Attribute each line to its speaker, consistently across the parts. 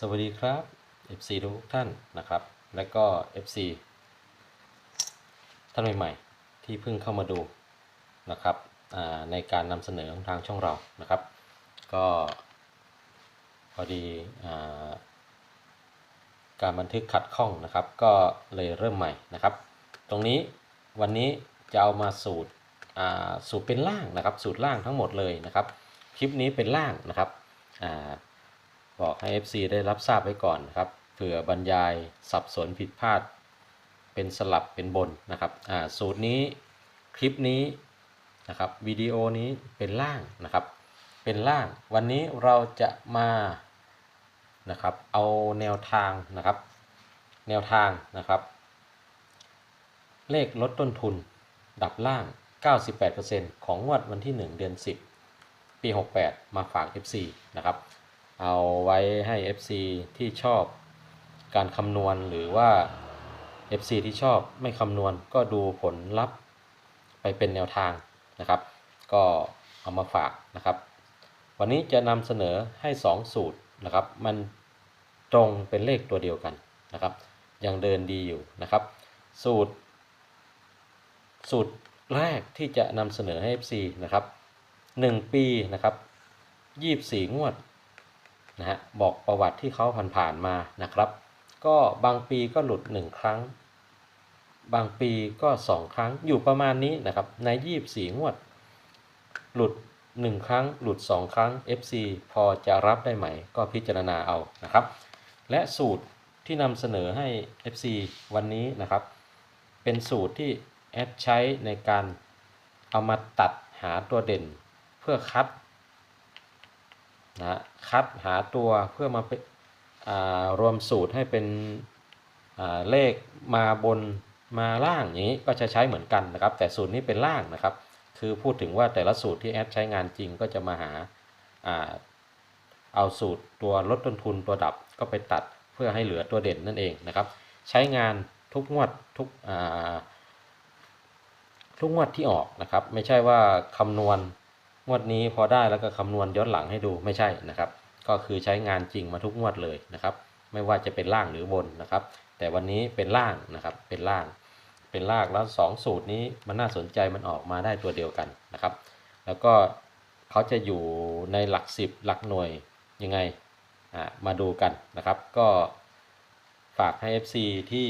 Speaker 1: สวัสดีครับ FC ทุกท่านนะครับ และก็ FC ท่านใหม่ๆ ที่เพิ่งเข้ามาดูนะครับในการนำเสนอของทางช่องเรานะครับ ก็พอดีอการบันทึกขัดข้องนะครับ ก็เลยเริ่มใหม่นะครับ ตรงนี้วันนี้จะเอามาสูตรสูตรเป็นล่างนะครับ สูตรล่างทั้งหมดเลยนะครับ คลิปนี้เป็นล่างนะครับ บอกให้ FC ได้รับทราบไว้ก่อนนะครับเผื่อบรรยายสับสนผิดพลาด เป็นสลับเป็นบนนะครับอ่าสูตรนี้คลิปนี้นะครับวิดีโอนี้เป็นล่างนะครับ เป็นล่าง วันนี้เราจะมานะครับเอาแนวทางนะครับ แนวทางนะครับ เลขลดต้นทุน ดับล่าง 98%ของงวดวันที่ 1 เดือน 10 ปี 68 มาฝาก FC นะครับ เอาไว้ให้ FC ที่ชอบการคำนวณหรือว่า FC ที่ชอบไม่คำนวณก็ดูผลลัพธ์ไปเป็นแนวทางนะครับ ก็เอามาฝากนะครับ วันนี้จะนำเสนอให้ 2 สูตรนะครับ มันตรงเป็นเลขตัวเดียวกันนะครับ ยังเดินดีอยู่นะครับ สูตร สูตรแรกที่จะนำเสนอให้ FC นะครับ 1 ปีนะครับ 24 งวด นะฮะบอกประวัติที่เขาผ่านๆมานะครับ ก็บางปีก็หลุด 1 ครั้ง บางปีก็ 2 ครั้งอยู่ประมาณนี้นะครับใน24งวด หลุด 1 ครั้ง หลุด 2 ครั้ง FC พอจะรับได้ไหม ก็พิจารณาเอานะครับ และสูตรที่นำเสนอให้ FC วันนี้นะครับ เป็นสูตรที่แอดใช้ในการเอามาตัดหาตัวเด่น เพื่อคัด นะคัดหาตัวเพื่อมาเป็นอ่ารวมสูตรให้เป็นเลขมาบนมาล่างอย่างนี้ก็จะใช้เหมือนกันนะครับ แต่สูตรนี้เป็นล่างนะครับ คือพูดถึงว่าแต่ละสูตรที่แอดใช้งานจริงก็จะมาหาอเอาสูตรตัวลดต้นทุนตัวดับก็ไปตัดเพื่อให้เหลือตัวเด่นนั่นเองนะครับ ใช้งานทุกงวดทุกทุกงวดที่ออกนะครับ ไม่ใช่ว่าคำนวณ งวดนี้พอได้แล้วก็คำนวณย้อนหลังให้ดูไม่ใช่นะครับ ก็คือใช้งานจริงมาทุกงวดเลยนะครับ ไม่ว่าจะเป็นล่างหรือบนนะครับ แต่วันนี้เป็นล่างนะครับเป็นล่าง เป็นล่างแล้วสองสูตรนี้มันน่าสนใจมันออกมาได้ตัวเดียวกันนะครับ แล้วก็เขาจะอยู่ในหลักสิบหลักหน่วยยังไงอ่ามาดูกันนะครับ ก็ฝากให้ FC ที่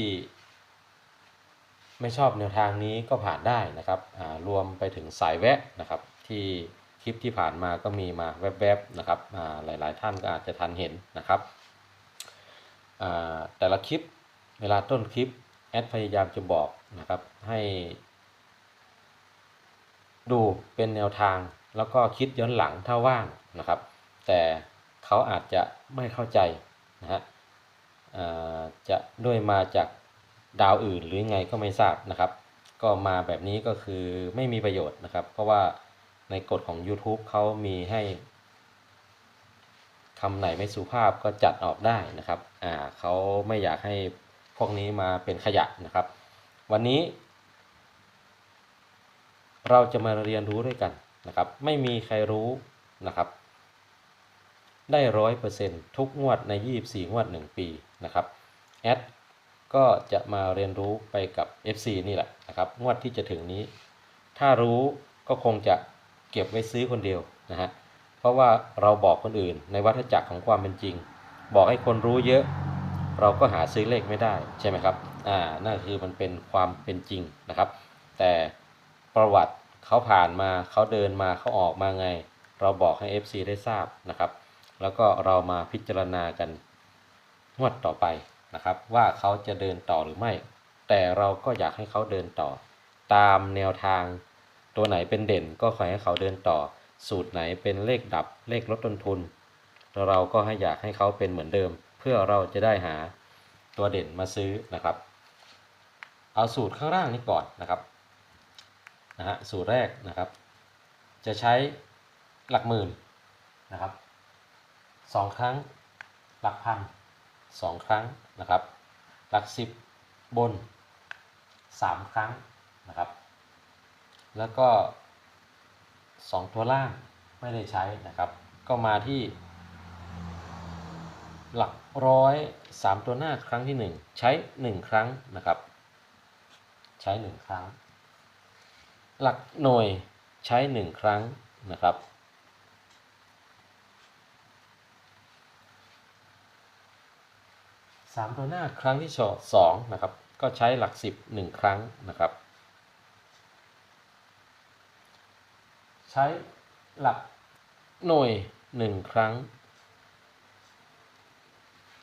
Speaker 1: ไม่ชอบแนวทางนี้ก็ผ่านได้นะครับรวมไปถึงสายแวะนะครับที่ คลิปที่ผ่านมาก็มีมาแวบๆนะครับหลายๆท่านก็อาจจะทันเห็นนะครับแต่ละคลิปเวลาต้นคลิปแอดพยายามจะบอกนะครับให้ ดูเป็นแนวทางแล้วก็คิดย้อนหลังถ้าว่างนะครับ แต่เขาอาจจะไม่เข้าใจนะฮะจะด้วยมาจากดาวอื่นหรือไงก็ไม่ทราบนะครับ ก็มาแบบนี้ก็คือไม่มีประโยชน์นะครับ เพราะว่า ในกฎของ YouTube เขามีให้คำไหนไม่สุภาพก็จัดออกได้นะครับ อ่าเขาไม่อยากให้พวกนี้มาเป็นขยะนะครับ วันนี้ เราจะมาเรียนรู้ด้วยกันนะครับ ไม่มีใครรู้นะครับ ได้ร้อยเปอร์เซ็นทุกงวดใน 24 งวด 1 ปีนะครับ แอดก็จะมาเรียนรู้ไปกับ FC นี่แหละนะครับ งวดที่จะถึงนี้ ถ้ารู้ก็คงจะ เก็บไว้ซื้อคนเดียวนะฮะเพราะว่าเราบอกคนอื่นในวัฏจักรของความเป็นจริง บอกให้คนรู้เยอะ เราก็หาซื้อเลขไม่ได้ใช่ไหมครับอ่านั่นคือมันเป็นความเป็นจริงนะครับ แต่ประวัติเขาผ่านมาเขาเดินมาเขาออกมาไง เราบอกให้ FC ได้ทราบนะครับ แล้วก็เรามาพิจารณากันงวดต่อไปนะครับ ว่าเขาจะเดินต่อหรือไม่ แต่เราก็อยากให้เขาเดินต่อ ตามแนวทาง ตัวไหนเป็นเด่นก็ขอให้เขาเดินต่อ สูตรไหนเป็นเลขดับเลขลดต้นทุน เราก็ให้อยากให้เขาเป็นเหมือนเดิม เพื่อเราจะได้หาตัวเด่นมาซื้อนะครับ เอาสูตรข้างล่างนี้ก่อนนะครับนะฮะสูตรแรกนะครับ จะใช้หลักหมื่นนะครับสองครั้งหลักพันสองครั้งนะครับ หลักสิบบนสามครั้งนะครับ แล้วก็สองตัวล่างไม่ได้ใช้นะครับ ก็มาที่หลักร้อยสามตัวหน้าครั้งที่หนึ่งใช้หนึ่งครั้งนะครับ ใช้หนึ่งครั้ง หลักหน่วยใช้หนึ่งครั้งนะครับสามตัวหน้าครั้งที่สองนะครับ ก็ใช้หลักสิบหนึ่งครั้งนะครับ ใช้หลักหน่วยหนึ่งครั้ง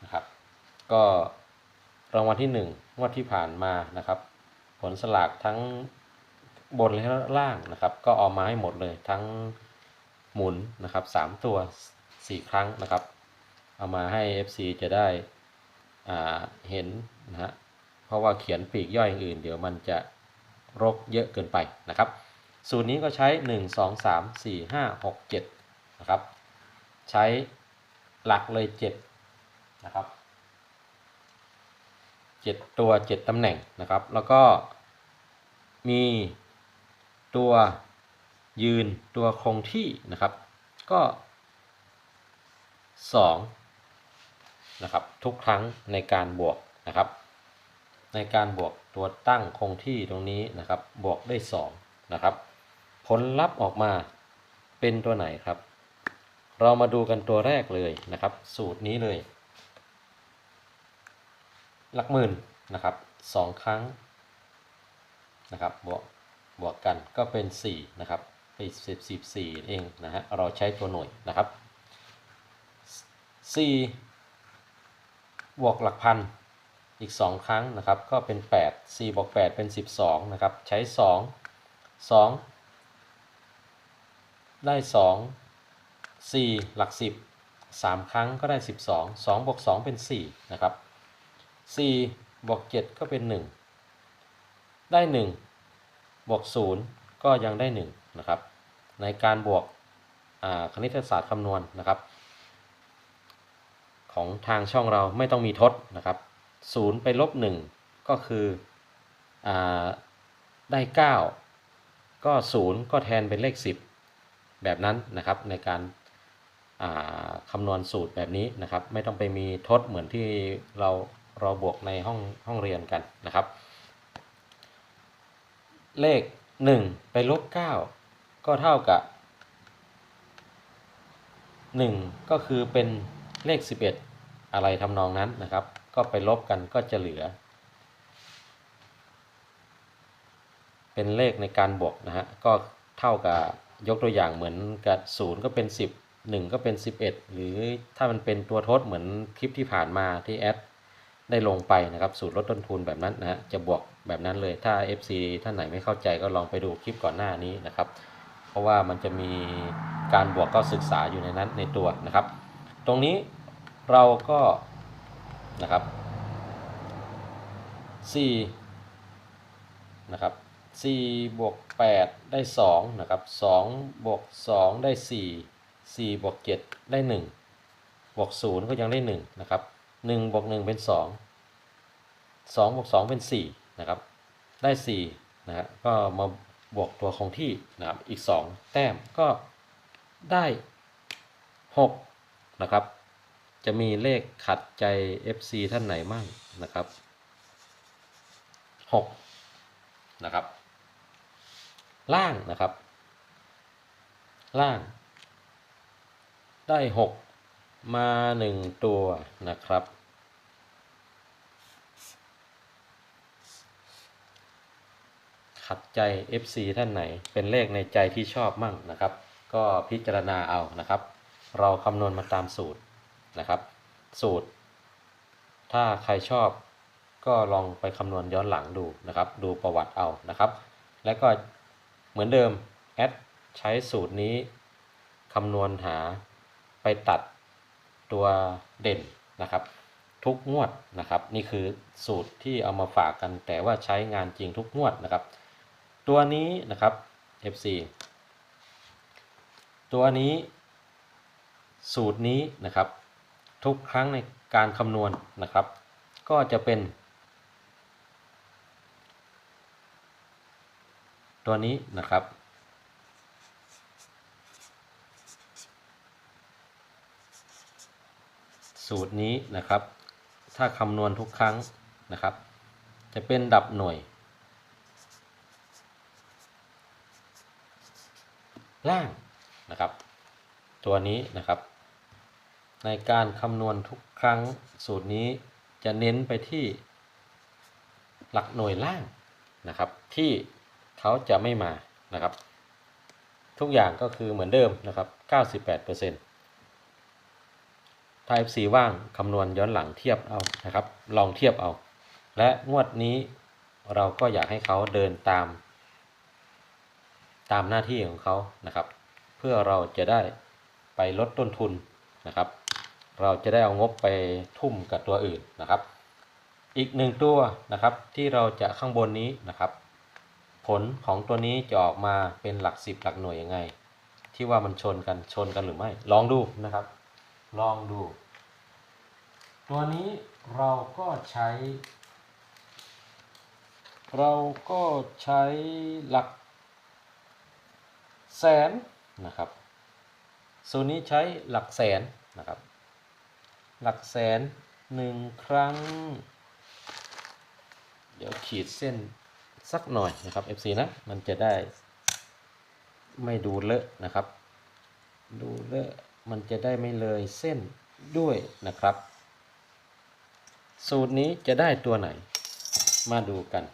Speaker 1: นะครับ ก็รางวัลที่หนึ่งงวดที่ผ่านมานะครับ ผลสลากทั้งบนและล่างนะครับ ก็เอามาให้หมดเลยทั้งหมุนนะครับสามตัวสี่ครั้งนะครับ เอามาให้ FC จะได้เห็นนะฮะเพราะว่าเขียนปีกย่อยอย่างอื่น เดี๋ยวมันจะรกเยอะเกินไปนะครับ สูตรนี้ก็ใช้ 1 2 3 4 5 6 7นะครับ ใช้หลักเลย7นะครับ 7 ตัว 7ตำแหน่งนะครับ แล้วก็มีตัวยืนตัวคงที่นะครับ ก็2นะครับทุกครั้งในการบวกนะครับ ในการบวกตัวตั้งคงที่ตรงนี้นะครับ บวกได้2นะครับ ผลลัพธ์ออกมาเป็นตัวไหนครับ เรามาดูกันตัวแรกเลยนะครับ สูตรนี้เลย หลักหมื่นนะครับสองครั้งนะครับบวกบวกกันก็เป็น4นะครับไปสิบสิบสี่เองนะฮะเราใช้ตัวหน่วยนะครับ4บวกหลักพันอีก 2 ครั้งนะครับก็เป็น 8 4บวก8เป็น 12นะครับใช้ 2 2 ได้2 4หลัก10 3ครั้งก็ได้12 2บวก2เป็น4นะครับ4บวก7ก็เป็น1ได้1บวก0ก็ยังได้1นะครับ ในการบวกคณิตศาสตร์คำนวณนะครับ ของทางช่องเราไม่ต้องมีทดนะครับ0ไปลบ1ก็คืออได้ 9 ก็ 0 ก็แทนเป็นเลข 10 แบบนั้นนะครับในการคำนวณสูตรแบบนี้นะครับ ไม่ต้องไปมีทดเหมือนที่เราเราบวกในห้องห้องเรียนกันนะครับ เลข 1 ไปลบ 9 ก็เท่ากับ 1 ก็คือเป็นเลข 11 อะไรทำนองนั้นนะครับ ก็ไปลบกันก็จะเหลือ เป็นเลขในการบวกนะฮะก็เท่ากับ ยกตัวอย่างเหมือนกับ0ก็เป็น 10 1 ก็เป็น 11 หรือถ้ามันเป็นตัวทดเหมือนคลิปที่ผ่านมาที่แอดได้ลงไปนะครับสูตรลดต้นทุนแบบนั้นนะฮะจะบวกแบบนั้นเลยถ้า FC ท่านไหนไม่เข้าใจก็ลองไปดูคลิปก่อนหน้านี้นะครับ เพราะว่ามันจะมีการบวกก็ศึกษาอยู่ในนั้นในตัวนะครับ ตรงนี้เราก็นะครับ4นะครับ 4บวก8ได้2นะครับ2บวก2ได้ 4 4บวก7ได้ 1 บวก 0 ก็ยังได้ 1 นะครับ 1 บวก 1 เป็น 2 2 บวก 2 เป็น 4 นะครับ ได้ 4 นะฮะก็มาบวกตัวคงที่นะครับ อีก 2 แต้มก็ได้ 6 นะครับ จะมีเลขขัดใจ FC ท่านไหนมั่งนะครับ 6 นะครับ ล่างนะครับ ล่าง ได้ 6 มา 1 ตัวนะครับ ขัดใจ FC ท่านไหน เป็นเลขในใจที่ชอบมั่งนะครับ ก็พิจารณาเอานะครับ เราคำนวณมาตามสูตรนะครับ สูตร ถ้าใครชอบก็ลองไปคำนวณย้อนหลังดูนะครับ ดูประวัติเอานะครับ แล้วก็ เหมือนเดิมแอดใช้สูตรนี้คำนวณหาไปตัดตัวเด่นนะครับ ทุกงวดนะครับ นี่คือสูตรที่เอามาฝากกัน แต่ว่าใช้งานจริงทุกงวดนะครับ ตัวนี้นะครับ FC ตัวนี้สูตรนี้นะครับ ทุกครั้งในการคำนวณนะครับ ก็จะเป็น ตัวนี้นะครับ สูตรนี้นะครับ ถ้าคำนวณทุกครั้งนะครับ จะเป็นดับหน่วย ล่างนะครับ ตัวนี้นะครับ ในการคำนวณทุกครั้งสูตรนี้จะเน้นไปที่หลักหน่วยล่างนะครับที่ เขาจะไม่มานะครับ ทุกอย่างก็คือเหมือนเดิมนะครับ 98% Type C ว่างคำนวณย้อนหลังเทียบเอานะครับ ลองเทียบเอา และงวดนี้เราก็อยากให้เขาเดินตาม ตามหน้าที่ของเขานะครับ เพื่อเราจะได้ไปลดต้นทุนนะครับ เราจะได้เอางบไปทุ่มกับตัวอื่นนะครับ อีกหนึ่งตัวนะครับที่เราจะข้างบนนี้นะครับ ผลของตัวนี้จะออกมาเป็นหลักสิบหลักหน่วยยังไง ที่ว่ามันชนกันชนกันหรือไม่ ลองดูนะครับ ลองดู ตัวนี้เราก็ใช้ เราก็ใช้หลักแสนนะครับส่วนนี้ใช้หลักแสนนะครับ หลักแสนหนึ่งครั้ง เดี๋ยวขีดเส้น สักหน่อยนะครับ FC นะ มันจะได้ ไม่ดูเลอะนะครับ ดูเลอะมันจะได้ไม่เลยเส้นด้วยนะครับ สูตรนี้จะได้ตัวไหน มาดูกัน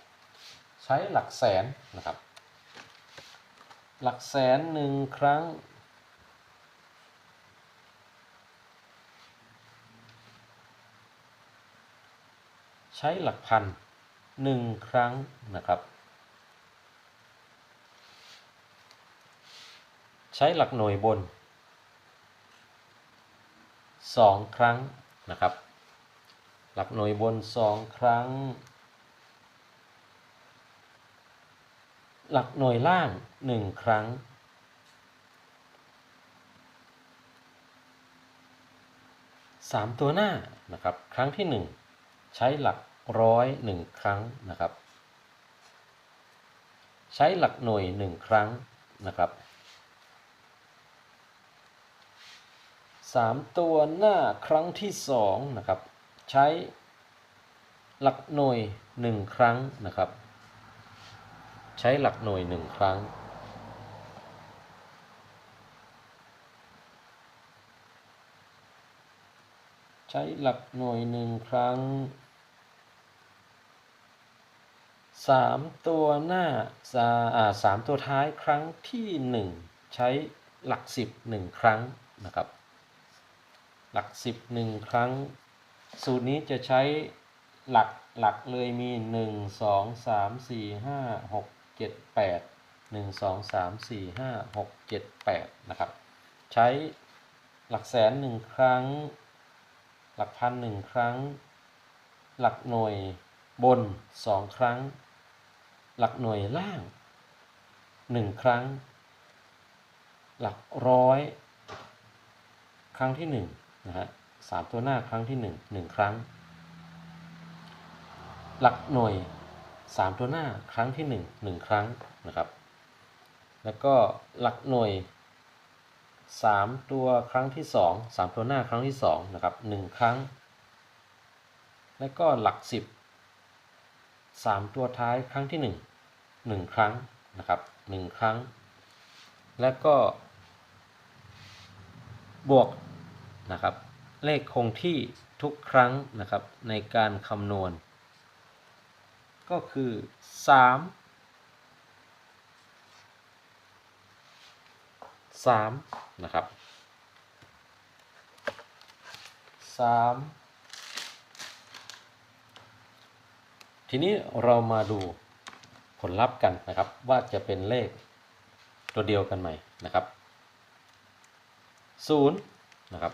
Speaker 1: ใช้หลักแสนนะครับ หลักแสนหนึ่งครั้งใช้หลักพัน หนึ่งครั้งนะครับ ใช้หลักหน่วยบนสองครั้งนะครับ หลักหน่วยบนสองครั้ง หลักหน่วยล่างหนึ่งครั้งสามตัวหน้านะครับ ครั้งที่หนึ่งใช้หลัก ร้อยหนึ่งครั้งนะครับ ใช้หลักหน่วยหนึ่งครั้งนะครับสามตัวหน้าครั้งที่สองนะครับ ใช้หลักหน่วยหนึ่งครั้งนะครับ ใช้หลักหน่วยหนึ่งครั้งใช้หลักหน่วยหนึ่งครั้ง สามตัวหน้าสาาสามตัวท้ายครั้งที่หนึ่งใช้หลักสิบหนึ่งครั้งนะครับ หลักสิบหนึ่งครั้ง สูตรนี้จะใช้หลักหลักเลยมีหนึ่งสองสามสี่ห้าหกเจ็ดแปดหนึ่งสองสามสี่ห้าหกเจ็ดแปดนะครับ ใช้หลักแสนหนึ่งครั้ง หลักพันหนึ่งครั้ง หลักหน่วยบนสองครั้ง หลักหน่วยล่างหนึ่งครั้ง หลักร้อย ครั้งที่หนึ่งนะฮะสามตัวหน้าครั้งที่หนึ่งหนึ่งครั้ง หลักหน่วยสามตัวหน้าครั้งที่หนึ่งหนึ่งครั้งนะครับ แล้วก็หลักหน่วยสามตัวครั้งที่สองสามตัวหน้าครั้งที่สองนะครับหนึ่งครั้ง แล้วก็หลักสิ บสามตัวท้ายครั้งที่หนึ่งหนึ่งครั้งนะครับหนึ่งครั้ง แล้วก็ บวกนะครับเลขคงที่ทุกครั้งนะครับในการคำนวณ ก็คือ 3 3นะครับ3 ทีนี้เรามาดูผลลัพธ์กันนะครับ ว่าจะเป็นเลขตัวเดียวกันไหมนะครับ0นะครับ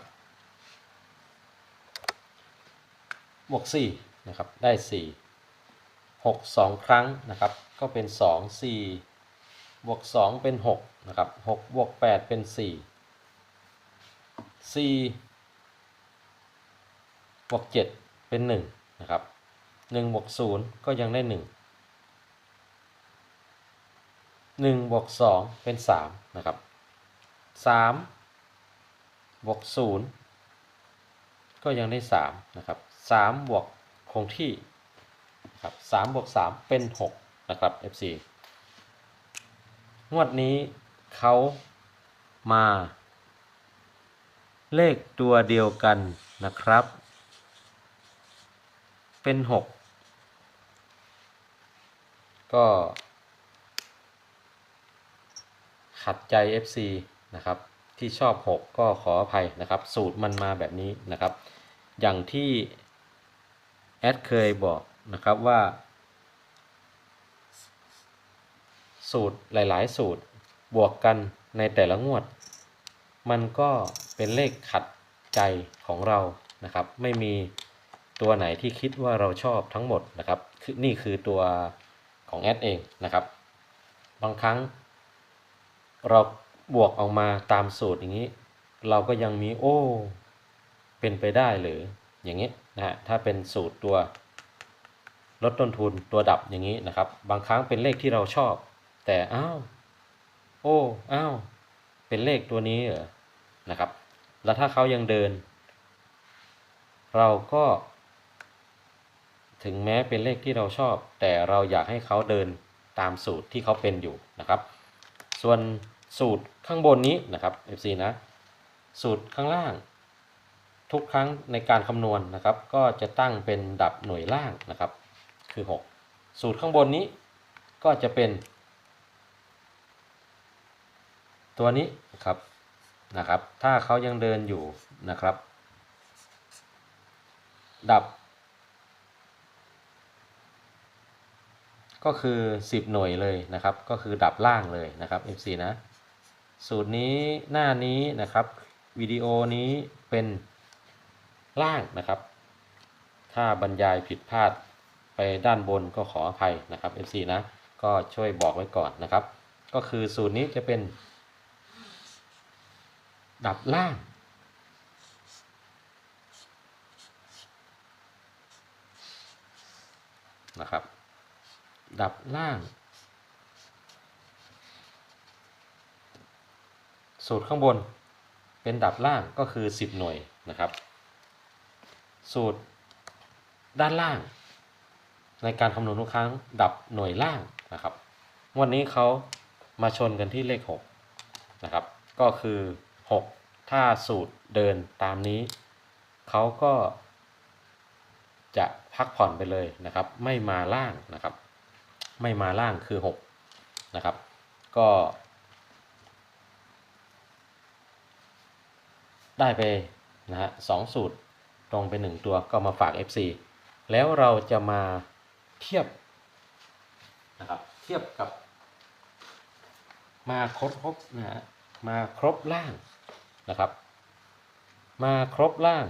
Speaker 1: บวก4นะครับได้4 6 2ครั้งนะครับ ก็เป็น2 4บวก2เป็น6นะครับ6บวก8เป็น4 4บวก7เป็น1นะครับ 1บวก0ก็ยังได้ 1 1บวก2เป็น 3 นะครับ 3 บวก 0 ก็ยังได้ 3 นะครับ 3 บวกคงที่ครับ3บวก 3 เป็น 6 นะครับ FC งวดนี้เขามา เลขตัวเดียวกันนะครับ เป็น 6 ก็ ขัดใจ FC นะครับ ที่ชอบ 6 ก็ขออภัยนะครับ สูตรมันมาแบบนี้นะครับ อย่างที่แอดเคยบอกนะครับว่า สูตรหลาย ๆ สูตรบวกกันในแต่ละงวด มันก็เป็นเลขขัดใจของเรานะครับ ไม่มีตัวไหนที่คิดว่าเราชอบทั้งหมดนะครับนี่คือตัว ของแอดเองนะครับ บางครั้ง เราบวกออกมาตามสูตรอย่างนี้ เราก็ยังมีโอ้ เป็นไปได้หรืออย่างนี้นะฮะถ้าเป็นสูตรตัวลดต้นทุนตัวดับอย่างนี้นะครับ บางครั้งเป็นเลขที่เราชอบ แต่อ้าวโอ้อ้าวเป็นเลขตัวนี้เหรอนะครับ แล้วถ้าเขายังเดิน เราก็ ถึงแม้เป็นเลขที่เราชอบ แต่เราอยากให้เขาเดินตามสูตรที่เขาเป็นอยู่นะครับ ส่วนสูตรข้างบนนี้นะครับ FC นะสูตรข้างล่าง ทุกครั้งในการคำนวณนะครับ ก็จะตั้งเป็นดับหน่วยล่างนะครับ คือ 6 สูตรข้างบนนี้ก็จะเป็น ตัวนี้ครับนะครับ ถ้าเขายังเดินอยู่นะครับ ดับ ก็คือ 10 หน่วยเลยนะครับ ก็คือดับล่างเลยนะครับ FC นะ สูตรนี้หน้านี้นะครับวิดีโอนี้เป็นล่างนะครับ ถ้าบรรยายผิดพลาดไปด้านบนก็ขออภัยนะครับ FC นะ ก็ช่วยบอกไว้ก่อนนะครับ ก็คือสูตรนี้จะเป็น ดับล่างนะครับ ดับล่าง สูตรข้างบนเป็นดับล่างก็คือ 10 หน่วยนะครับ สูตรด้านล่าง ในการคำนวณทุกครั้งดับหน่วยล่างนะครับ วันนี้เขามาชนกันที่เลข 6 นะครับ ก็คือ 6 ถ้าสูตรเดินตามนี้ เขาก็จะพักผ่อนไปเลยนะครับ ไม่มาล่างนะครับ ไม่มาล่างคือ6นะครับ ก็ ได้ไปนะฮะสองสูตรตรงไปหนึ่งตัวก็มาฝาก FC แล้วเราจะมาเทียบนะครับเทียบกับ มาครบครบนะฮะมาครบล่างนะครับ มาครบล่าง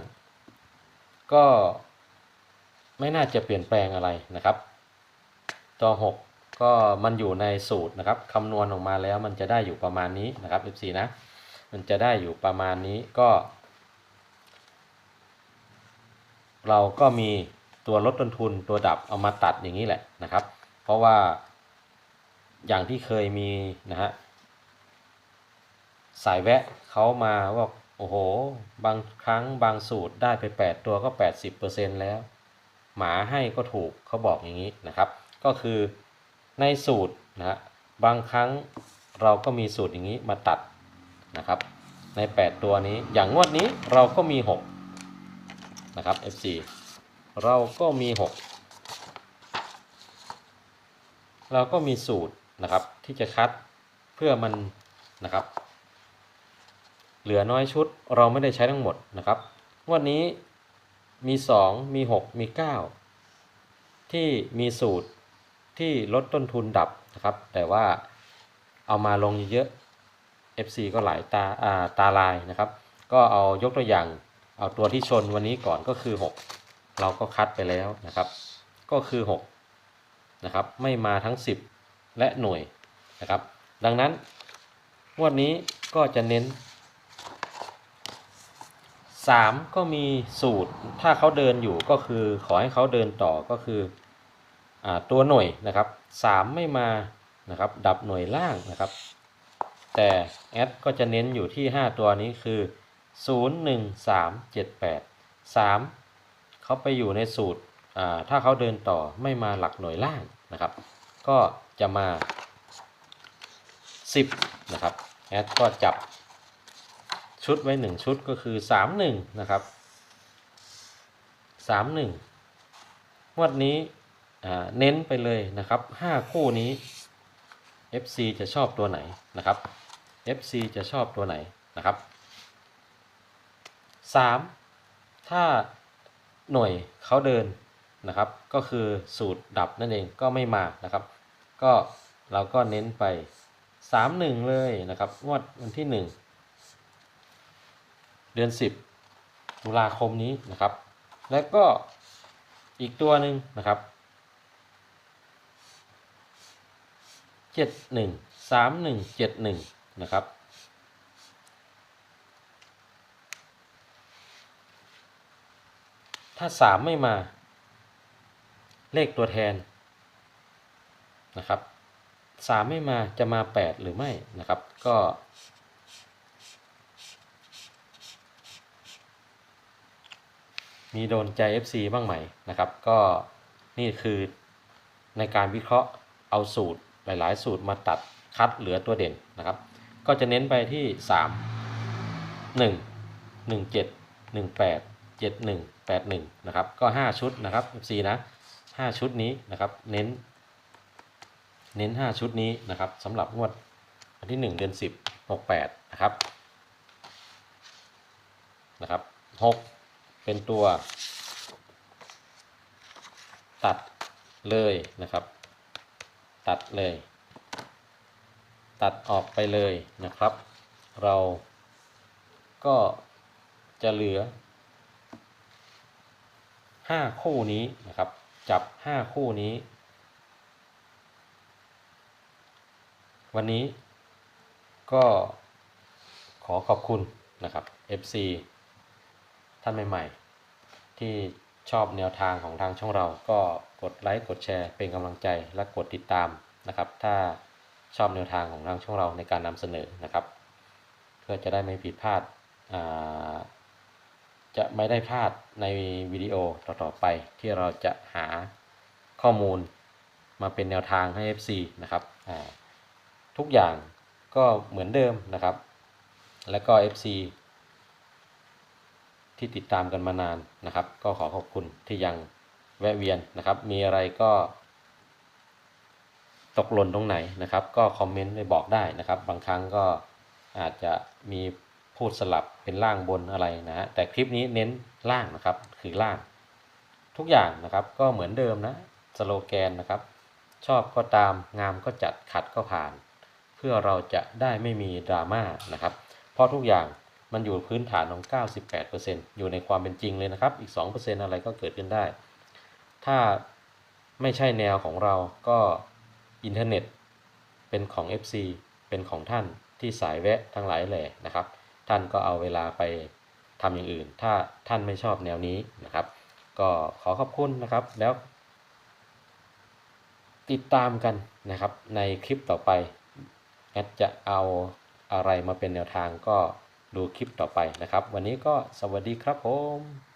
Speaker 1: ก็ไม่น่าจะเปลี่ยนแปลงอะไรนะครับ ตัว6ก็มันอยู่ในสูตรนะครับคำนวณออกมาแล้วมันจะได้อยู่ประมาณนี้นะครับ FC นะ มันจะได้อยู่ประมาณนี้ก็ เราก็มีตัวลดต้นทุนตัวดับเอามาตัดอย่างนี้แหละนะครับ เพราะว่าอย่างที่เคยมีนะฮะสายแวะเขามาว่าโอ้โห บางครั้งบางสูตรได้ไป 8 ตัวก็ 80%แล้ว หมาให้ก็ถูกเขาบอกอย่างนี้นะครับ ก็คือในสูตรนะฮะบางครั้งเราก็มีสูตรอย่างนี้มาตัดนะครับ ใน 8 ตัวนี้อย่างงวดนี้เราก็มี 6 นะครับ FC เราก็มี 6 เราก็มีสูตรนะครับที่จะคัดเพื่อมันนะครับ เหลือน้อยชุดเราไม่ได้ใช้ทั้งหมดนะครับงวดนี้มี 2 มี 6 มี 9 ที่มีสูตร ที่ลดต้นทุนดับนะครับ แต่ว่าเอามาลงเยอะๆ FC ก็หลายตาอ่าตาลายนะครับ ก็เอายกตัวอย่างเอาตัวที่ชนวันนี้ก่อนก็คือ 6 เราก็คัดไปแล้วนะครับ ก็คือ 6 นะครับ ไม่มาทั้ง 10 และหน่วยนะครับ ดังนั้นงวดนี้ก็จะเน้น 3 ก็มีสูตร ถ้าเขาเดินอยู่ก็คือขอให้เขาเดินต่อก็คือ ตัวหน่วยนะครับ 3 ไม่มานะครับดับหน่วยล่างนะครับ แต่แอดก็จะเน้นอยู่ที่ 5 ตัวนี้คือ 0 1 3 7 8สามเขาไปอยู่ในสูตรถ้าเขาเดินต่อไม่มาหลักหน่วยล่างนะครับ ก็จะมา 10นะครับแอดก็จับชุดไว้ 1 ชุดก็คือ 31 นะครับ 31งวดนี้ เน้นไปเลยนะครับ5คู่นี้ FC จะชอบตัวไหนนะครับ FC จะชอบตัวไหนนะครับ 3. ถ้าหน่วยเขาเดินนะครับ ก็คือสูตรดับนั่นเองก็ไม่มานะครับ ก็เราก็เน้นไป3-1เลยนะครับงวดวันที่1เดือน10ตุลาคมนี้นะครับ แล้วก็อีกตัวหนึ่งนะครับ 71 3171 นะครับ ถ้าสามไม่มา เลขตัวแทนนะครับสามไม่มาจะมาแปดหรือไม่นะครับ ก็ มีโดนใจ FC บ้างไหมนะครับ ก็นี่คือในการวิเคราะห์เอาสูตร หลายๆ สูตรมาตัดคัดเหลือตัวเด่นนะครับ ก็จะเน้นไปที่ 3 1 1 7 1 8 7 1 8 1นะครับก็ 5 ชุดนะครับ FC นะ 5 ชุดนี้นะครับเน้น เน้น 5 ชุดนี้นะครับสำหรับงวดวันที่ 1 เดือน 10 68นะครับนะครับ6เป็นตัวตัดเลยนะครับ ตัดเลย ตัดออกไปเลยนะครับ เราก็จะเหลือ 5 คู่นี้นะครับ จับ 5 คู่นี้ วันนี้ก็ขอขอบคุณนะครับ FC ท่านใหม่ ๆ ที่ ชอบแนวทางของทางช่องเราก็กดไลค์กดแชร์เป็นกำลังใจและกดติดตามนะครับ ถ้าชอบแนวทางของทางช่องเราในการนำเสนอนะครับ เพื่อจะได้ไม่ผิดพลาดาจะไม่ได้พลาดในวิดีโอต่อๆไปที่เราจะหาข้อมูลมาเป็นแนวทางให้ FC นะครับทุกอย่างก็เหมือนเดิมนะครับ และก็ FC ที่ติดตามกันมานานนะครับ ก็ขอขอบคุณที่ยังแวะเวียนนะครับ มีอะไรก็ตกหล่นตรงไหนนะครับ ก็คอมเมนต์ไปบอกได้นะครับ บางครั้งก็อาจจะมีพูดสลับเป็นล่างบนอะไรนะฮะแต่คลิปนี้เน้นล่างนะครับคือล่าง ทุกอย่างนะครับก็เหมือนเดิมนะสโลแกนนะครับ ชอบก็ตามงามก็จัดขัดก็ผ่าน เพื่อเราจะได้ไม่มีดราม่านะครับ เพราะทุกอย่าง มันอยู่พื้นฐานของ 98%อยู่ในความเป็นจริงเลยนะครับ อีก 2%อะไรก็เกิดขึ้นได้ ถ้าไม่ใช่แนวของเราก็อินเทอร์เน็ตเป็นของ FC เป็นของท่านที่สายแวะทั้งหลายแหล่นะครับ ท่านก็เอาเวลาไปทำอย่างอื่น ถ้าท่านไม่ชอบแนวนี้นะครับ ก็ขอขอบคุณนะครับแล้ว ติดตามกันนะครับในคลิปต่อไปแอดจะเอาอะไรมาเป็นแนวทางก็ ดูคลิปต่อไปนะครับ วันนี้ก็สวัสดีครับผม